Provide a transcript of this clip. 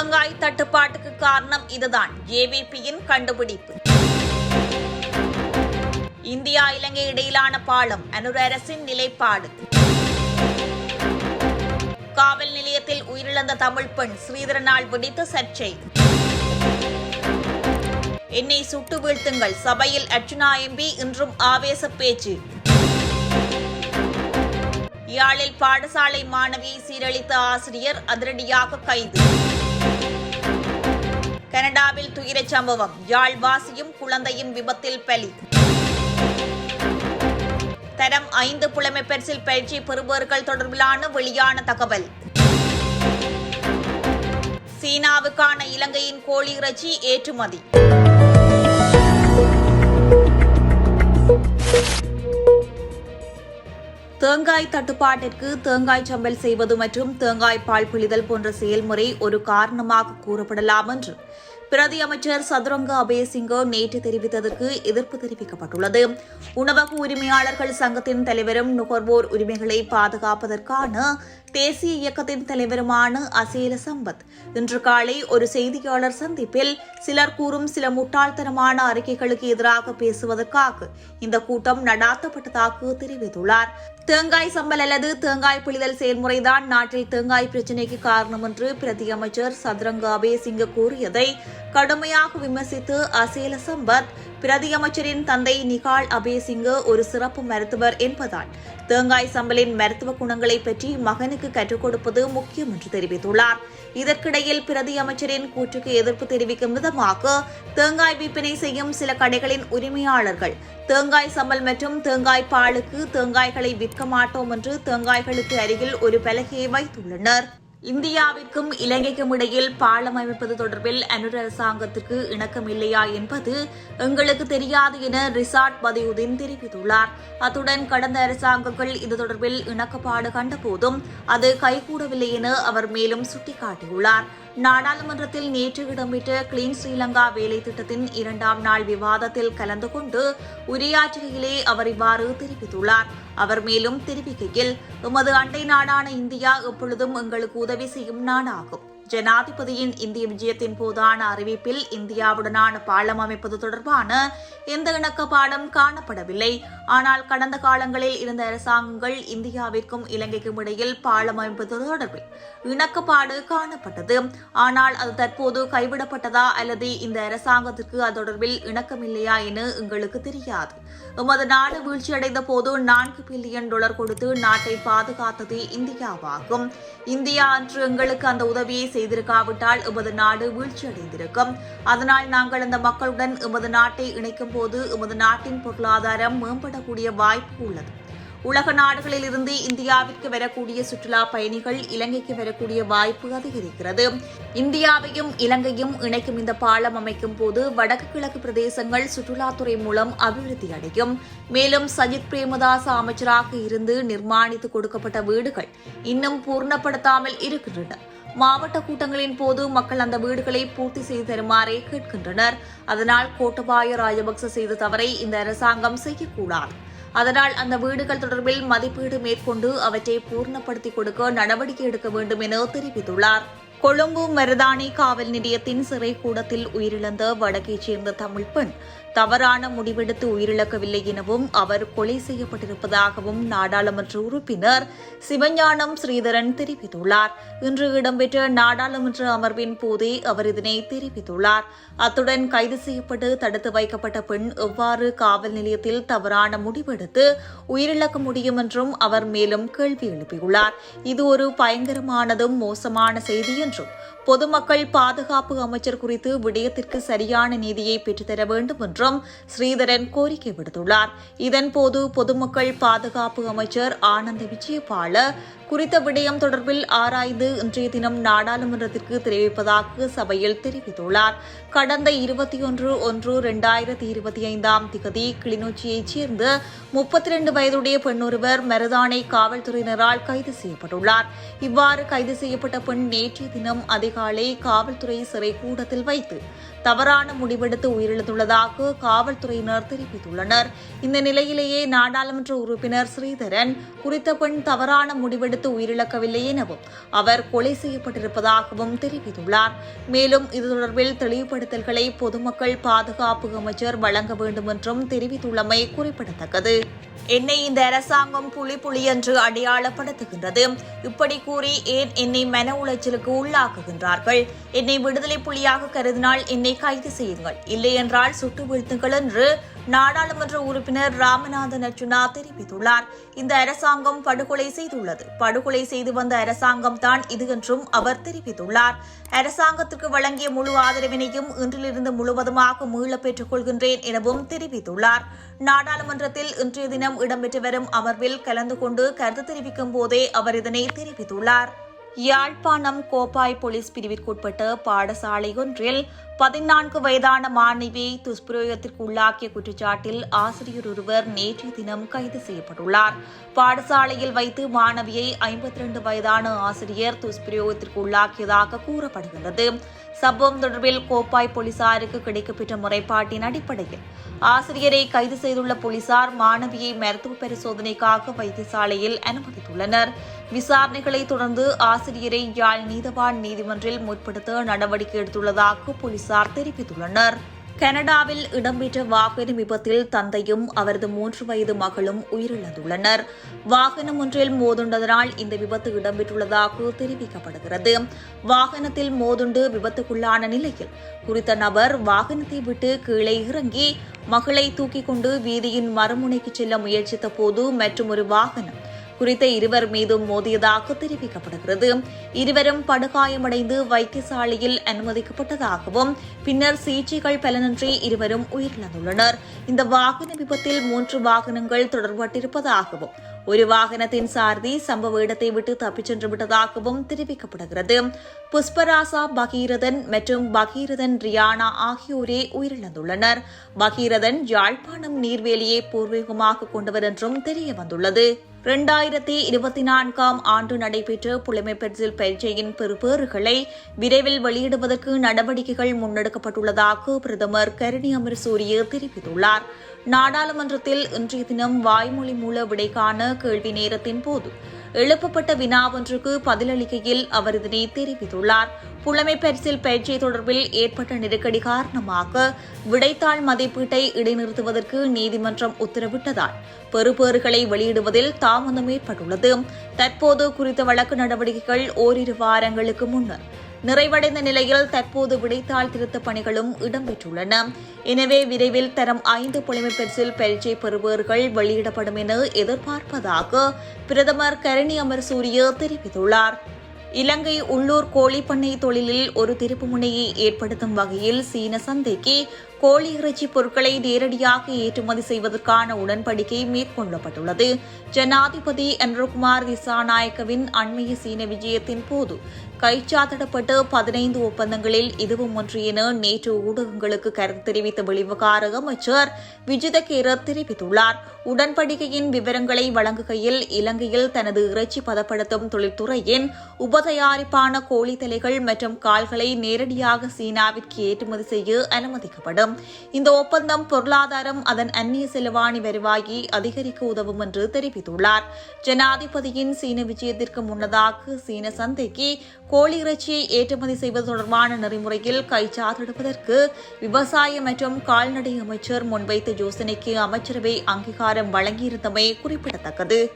தேங்காய் தட்டுப்பாட்டுக்கு காரணம் இதுதான். ஏவிபியின் கண்டுபிடிப்பு. இந்தியா இலங்கை இடையிலான பாலம் அனுர அரசின் நிலைப்பாடு. காவல் நிலையத்தில் உயிரிழந்த தமிழ் பெண் ஸ்ரீதரனால் வெடித்த சர்ச்சை. என்னை சுட்டு வீழ்த்துங்கள். சபையில் அர்ச்சுனா எம்பி இன்றும் ஆவேச பேச்சு. யாழில் பாடசாலை மாணவியை சீரழித்த ஆசிரியர் அதிரடியாக கைது. கனடாவில் துயரச் சம்பவம். யாழ்வாசியும் குழந்தையும் விபத்தில் பலி. தரம் ஐந்து புலமை பரிசில் பயிற்சி பெறுபவர்கள் தொடர்பிலான வெளியான தகவல். சீனாவுக்கான இலங்கையின் கோழி இறைச்சி ஏற்றுமதி. தேங்காய் தட்டுப்பாட்டிற்கு தேங்காய் சம்பல் செய்வது மற்றும் தேங்காய் பால் பிழிதல் போன்ற செயல்முறை ஒரு காரணமாக கூறப்படலாம் என்று பிரதி அமைச்சர் சதுரங்க அபயசிங்கோ நேற்று தெரிவித்ததற்கு எதிர்ப்பு தெரிவிக்கப்பட்டுள்ளது. உணவக உரிமையாளர்கள் சங்கத்தின் தலைவரும் நுகர்வோர் உரிமைகளை பாதுகாப்பதற்கான தேசிய இயக்கத்தின் தலைவருமான அசேல சம்பத். இன்று காலை ஒரு செய்தியாளர் சந்திப்பில் சிலர் கூறும் சில முட்டாள்தனமான அறிக்கைகளுக்கு எதிராக பேசுவதற்காக இந்த கூட்டம் நடாத்தப்பட்டதாக தெரிவித்துள்ளார். தேங்காய் சம்பல் அல்லது தேங்காய் பிழிதல் செயல்முறைதான் நாட்டில் தேங்காய் பிரச்சினைக்கு காரணம் என்று பிரதி அமைச்சர் சதுரங்க அபேசிங்க கூறியதை கடுமையாக விமர்சித்து அசேல சம்பத் பிரதியமைச்சரின் தந்தை நிகால் அபேசிங்க ஒரு சிறப்பு மருத்துவர் என்பதால் தேங்காய் சம்பலின் மருத்துவ குணங்களை பற்றி மகனுக்கு கற்றுக் கொடுப்பது முக்கியம் என்று தெரிவித்துள்ளார். இதற்கிடையில் பிரதியமைச்சரின் கூற்றுக்கு எதிர்ப்பு தெரிவிக்கும் விதமாக தேங்காய் விற்பனை செய்யும் சில கடைகளின் உரிமையாளர்கள் தேங்காய் சம்பல் மற்றும் தேங்காய் பாலுக்கு தேங்காய்களை விற்க மாட்டோம் என்று தேங்காய்களுக்கு அருகில் ஒரு பலகையை வைத்துள்ளனர். இந்தியாவிற்கும் இலங்கைக்கும் இடையில் பாலம் அமைப்பது தொடர்பில் அனுர அரசாங்கத்திற்கு இணக்கம் இல்லையா என்பது எங்களுக்கு தெரியாது என ரிசார்ட் பதியுதீன் தெரிவித்துள்ளார். அத்துடன் கடந்த அரசாங்கங்கள் இது தொடர்பில் இணக்கப்பாடு கண்டபோதும் அது கைகூடவில்லை என அவர் மேலும் சுட்டிக்காட்டியுள்ளார். நாடாளுமன்றத்தில் நேற்று இடம்பெற்ற கிளீன் ஸ்ரீலங்கா வேலை திட்டத்தின் இரண்டாம் நாள் விவாதத்தில் கலந்து கொண்டு உரையாற்றுகையிலே அவர் இவ்வாறு தெரிவித்துள்ளார். அவர் மேலும் தெரிவிக்கையில் எமது அண்டை நாடான இந்தியா எப்பொழுதும் எங்களுக்கு உதவி செய்யும் நாடாகும். ஜனாதிபதியின் இந்திய விஜயத்தின் போதான அறிவிப்பில் இந்தியாவுடனான பாலம் அமைப்பது தொடர்பான எந்த இணக்கப்பாடும் காணப்படவில்லை. ஆனால் கடந்த காலங்களில் இருந்த அரசாங்கங்கள் இந்தியாவிற்கும் இலங்கைக்கும் இடையில் பாலம் அமைப்பது தொடர்பில் இணக்கப்பாடு காணப்பட்டது. ஆனால் அது தற்போது கைவிடப்பட்டதா அல்லது இந்த அரசாங்கத்திற்கு அது தொடர்பில் இணக்கமில்லையா என எங்களுக்கு தெரியாது. எமது நாடு வீழ்ச்சியடைந்த போது நான்கு பில்லியன் டாலர் கொடுத்து நாட்டை பாதுகாத்தது இந்தியாவாகும். இந்தியா அன்று எங்களுக்கு அந்த உதவியை செய்திருக்காவிட்டால் எமது நாடு வீழ்ச்சியடைந்திருக்கும். அதனால் நாங்கள் அந்த மக்களுடன் எமது நாட்டை இணைக்கும் போது எமது நாட்டின் பொருளாதாரம் மேம்படக்கூடிய வாய்ப்பு உள்ளது. உலக நாடுகளில் இருந்து இந்தியாவிற்கு வரக்கூடிய சுற்றுலா பயணிகள் இலங்கைக்கு வரக்கூடிய வாய்ப்பு அதிகரிக்கிறது. இந்தியாவையும் இலங்கையும் இணைக்கும் இந்த பாலம் அமைக்கும் போது வடக்கு கிழக்கு பிரதேசங்கள் சுற்றுலாத்துறை மூலம் அபிவிருத்தி அடையும். மேலும் சஜித் பிரேமதாச அமைச்சராக இருந்து நிர்மாணித்து கொடுக்கப்பட்ட வீடுகள் இன்னும் பூர்ணப்படுத்தாமல் இருக்கின்றன. மாவட்ட கூட்டங்களின் போது மக்கள் அந்த வீடுகளை பூர்த்தி செய்து தருமாறே கேட்கின்றனர். அதனால் கோட்டபாய ராஜபக்ச செய்த தவறை இந்த அரசாங்கம் செய்யக்கூடாது. அதனால் அந்த வீடுகள் தொடர்பில் மதிப்பீடு மேற்கொண்டு அவற்றை பூர்ணப்படுத்திக் கொடுக்க நடவடிக்கை எடுக்க வேண்டும் என தெரிவித்துள்ளார். கொழும்பு மருதானி காவல் நிலையத்தின் சிறை கூடத்தில் உயிரிழந்த வடக்கைச் சேர்ந்த தமிழ் பெண் தவறான முடிவெடுத்து உயிரிழக்கவில்லை எனவும் அவர் கொலை செய்யப்பட்டிருப்பதாகவும் நாடாளுமன்ற உறுப்பினர் சிவஞானம் ஸ்ரீதரன் தெரிவித்துள்ளார். இன்று இடம்பெற்ற நாடாளுமன்ற அமர்வின் போதே அவர் இதனை தெரிவித்துள்ளார். அத்துடன் கைது செய்யப்பட்டு தடுத்து வைக்கப்பட்ட பெண் எவ்வாறு காவல் நிலையத்தில் தவறான முடிவெடுத்து உயிரிழக்க முடியும் என்றும் அவர் மேலும் கேள்வி எழுப்பியுள்ளார். இது ஒரு பயங்கரமானதும் மோசமான செய்தி என்றும் பொதுமக்கள் பாதுகாப்பு அமைச்சர் குறித்து விடயத்திற்கு சரியான நீதியை பெற்றுத்தர வேண்டும் என்றும் ஸ்ரீதரன் கோரிக்கை விடுத்துள்ளார். இதன்போது பொதுமக்கள் பாதுகாப்பு அமைச்சர் ஆனந்த விஜயபால குறித்த விடயம் தொடர்பில் ஆராய்ந்து இன்றைய தினம் நாடாளுமன்றத்திற்கு தெரிவிப்பதாக சபையில் தெரிவித்துள்ளார். கடந்த இருபத்தி ஒன்று ஒன்று இரண்டாயிரத்தி இருபத்தி ஐந்தாம் திகதி கிளிநொச்சியைச் சேர்ந்த முப்பத்தி ரெண்டு வயதுடைய பெண்ணொருவர் மருதானை காவல்துறையினரால் கைது செய்யப்பட்டுள்ளார். இவ்வாறு கைது செய்யப்பட்ட பெண் நேற்றைய தினம் அதிகாலை காவல்துறை சிறை கூடத்தில் வைத்து தவறான முடிவெடுத்து உயிரிழந்துள்ளதாக காவல்துறையினர் தெரிவித்துள்ளனர். இந்த நிலையிலேயே நாடாளுமன்ற உறுப்பினர் ஸ்ரீதரன் குறித்த பெண் தவறான முடிவெடுத்து விபத்து உயிரிழக்கவில்லை எனவும் அவர் கொலை செய்யப்பட்டிருப்பதாகவும் தெரிவித்துள்ளார். மேலும் இது தொடர்பில் தெளிவுபடுத்தல்களை பொதுமக்கள் பாதுகாப்பு அமைச்சர் வழங்க வேண்டும் என்றும் தெரிவித்துள்ளமை குறிப்பிடத்தக்கது. என்னை இந்த அரசாங்கம் புலி புலி என்று அடையாளப்படுத்துகின்றது. இப்படி கூறி ஏன் என்னை மன உளைச்சலுக்கு உள்ளாக்குகின்றார்கள்? என்னை விடுதலை புலியாக கருதினால் என்னை கைது செய்யுங்கள். இல்லை என்றால் சுட்டு வீழ்த்துங்கள் என்று நாடாளுமன்ற உறுப்பினர் ராமநாதன் அர்ஜுனா தெரிவித்துள்ளார். இந்த அரசாங்கம் படுகொலை செய்துள்ளது. படுகொலை செய்து வந்த அரசாங்கம் தான் இது என்றும் அவர் தெரிவித்துள்ளார். அரசாங்கத்திற்கு வழங்கிய முழு ஆதரவினையும் இன்றிலிருந்து முழுவதுமாக மீளப் பெற்றுக் கொள்கின்றேன் எனவும் தெரிவித்துள்ளார். நாடாளுமன்றத்தில் இன்றைய தினம் இடம்பெற்று வரும் அமர்வில் கலந்து கொண்டு கருத்து தெரிவிக்கும் போதே அவர் இதனை தெரிவித்துள்ளார். யாழ்ப்பாணம் கோப்பாய் போலீஸ் பிரிவிற்குட்பட்ட பாடசாலை ஒன்றில் பதினான்கு வயதான மாணவியை துஷ்பிரயோகத்திற்கு உள்ளாக்கிய குற்றச்சாட்டில் ஆசிரியர் ஒருவர் நேற்று தினம் கைது செய்யப்பட்டுள்ளார். பாடசாலையில் வைத்து மாணவியை ஐம்பத்தி ரெண்டு வயதான ஆசிரியர் துஷ்பிரயோகத்திற்கு உள்ளாக்கியதாக கூறப்படுகிறது சம்பவம் தொடர்பில் கோப்பாய் போலீசாருக்கு கிடைக்கப்பெற்ற முறைப்பாட்டின் அடிப்படையில் ஆசிரியரை கைது செய்துள்ள போலீசார் மாணவியை மருத்துவ பரிசோதனைக்காக வைத்தியசாலையில் அனுமதித்துள்ளனர். விசாரணைகளை தொடர்ந்து ஆசிரியர் ஆசிரியரை யாழ் நீதவான் நீதிமன்றில் முற்படுத்த நடவடிக்கை எடுத்துள்ளதாக போலீசார் தெரிவித்துள்ளனர். கனடாவில் இடம்பெற்ற வாகன விபத்தில் தந்தையும் அவரது மூன்று வயது மகளும் உயிரிழந்துள்ளனர். வாகனம் ஒன்றில் மோதுண்டதனால் இந்த விபத்து இடம்பெற்றுள்ளதாக தெரிவிக்கப்படுகிறது. வாகனத்தில் மோதுண்டு விபத்துக்குள்ளான நிலையில் குறித்த நபர் வாகனத்தை விட்டு கீழே இறங்கி மகளை தூக்கிக் கொண்டு வீதியின் மறுமுனைக்கு செல்ல முயற்சித்த போது மற்றும் ஒரு வாகனம் குறித்த இருவர் மீதும் மோதியதாக தெரிவிக்கப்படுகிறது. இருவரும் படுகாயமடைந்து வைத்தியசாலையில் அனுமதிக்கப்பட்டதாகவும் பின்னர் சிகிச்சைகள் பலனின்றி இருவரும் உயிரிழந்துள்ளனர். இந்த வாகன விபத்தில் மூன்று வாகனங்கள் தொடர்பட்டிருப்பதாகவும் ஒரு வாகனத்தின் சாரதி சம்பவ இடத்தை விட்டு தப்பிச் சென்று விட்டதாகவும் தெரிவிக்கப்படுகிறது. புஷ்பராசா பகீரதன் மற்றும் பகீரதன் ரியானா ஆகியோரே உயிரிழந்துள்ளனர். பகீரதன் யாழ்ப்பாணம் நீர்வேலியை பூர்வீகமாக கொண்டவர் என்றும் தெரியவந்துள்ளது. இரண்டாயிரத்தி இருபத்தி நான்காம் ஆண்டு நடைபெற்ற புலமை பெர்சில் பயிற்சியின் பெறுபேறுகளை விரைவில் வெளியிடுவதற்கு நடவடிக்கைகள் முன்னெடுக்கப்பட்டுள்ளதாக பிரதமர் கருணி அமர்சூரிய தெரிவித்துள்ளார். நாடாளுமன்றத்தில் இன்றைய தினம் வாய்மொழி மூல விடைக்கான கேள்வி நேரத்தின் போது எழுப்பப்பட்ட வினாவொன்றுக்கு பதிலளிக்கையில் அவர் இதனை தெரிவித்துள்ளார். புலமை பரிசில் பயிற்சி தொடர்பில் ஏற்பட்ட நெருக்கடி காரணமாக விடைத்தாள் மதிப்பீட்டை இடைநிறுத்துவதற்கு நீதிமன்றம் உத்தரவிட்டதால் பெறுபேறுகளை வெளியிடுவதில் தாமதம் ஏற்பட்டுள்ளது. தற்போது குறித்த வழக்கு நடவடிக்கைகள் ஓரிரு வாரங்களுக்கு முன்னர் நிறைவடைந்த நிலையில் தற்போது விடைத்தாள் திருத்தப் பணிகளும் இடம்பெற்றுள்ளன எனவே விரைவில் தரம் ஐந்து புலமை பரிசில் பரீட்சை பெறுபவர்கள் வெளியிடப்படும் என எதிர்பார்ப்பதாக பிரதமர் கரணி அமர்சூரிய தெரிவித்துள்ளார். இலங்கை உள்ளூர் கோழிப்பண்ணை தொழிலில் ஒரு திருப்புமுனையை ஏற்படுத்தும் வகையில் சீன சந்தைக்கு கோழி இறைச்சி பொருட்களை நேரடியாக ஏற்றுமதி செய்வதற்கான உடன்படிக்கை மேற்கொள்ளப்பட்டுள்ளது. ஜனாதிபதி அன்ருகுமார் திசாநாயக்கவின் அண்மைய சீன விஜயத்தின் போது கைச்சாத்திடப்பட்ட பதினைந்து ஒப்பந்தங்களில் இதுவும் ஒன்று என நேற்று ஊடகங்களுக்கு கருத்து தெரிவித்த வெளிவிவகார அமைச்சர் விஜித கேரத் தெரிவித்துள்ளார். உடன்படிக்கையின் விவரங்களை வழங்குகையில் இலங்கையில் தனது இறைச்சி பதப்படுத்தும் தொழில்துறையின் உபதயாரிப்பான கோழி தலைகள் மற்றும் கால்களை நேரடியாக சீனாவிற்கு ஏற்றுமதி செய்ய அனுமதிக்கப்படும். இந்த ஒப்பந்தம் பொருளாதாரம் அதன் அந்நிய செலவாணி வருவாயை அதிகரிக்க உதவும் என்று தெரிவித்துள்ளார். ஜனாதிபதியின் சீன விஜயத்திற்கு முன்னதாக சீன சந்தைக்கு கோழி இறைச்சியை ஏற்றுமதி செய்வது தொடர்பான நெறிமுறையில் கைச்சாத்திடுவதற்கு விவசாய மற்றும் கால்நடை அமைச்சர் முன்வைத்த யோசனைக்கு அமைச்சரவை அங்கீகாரம் வழங்கியிருந்தமை குறிப்பிடத்தக்கது.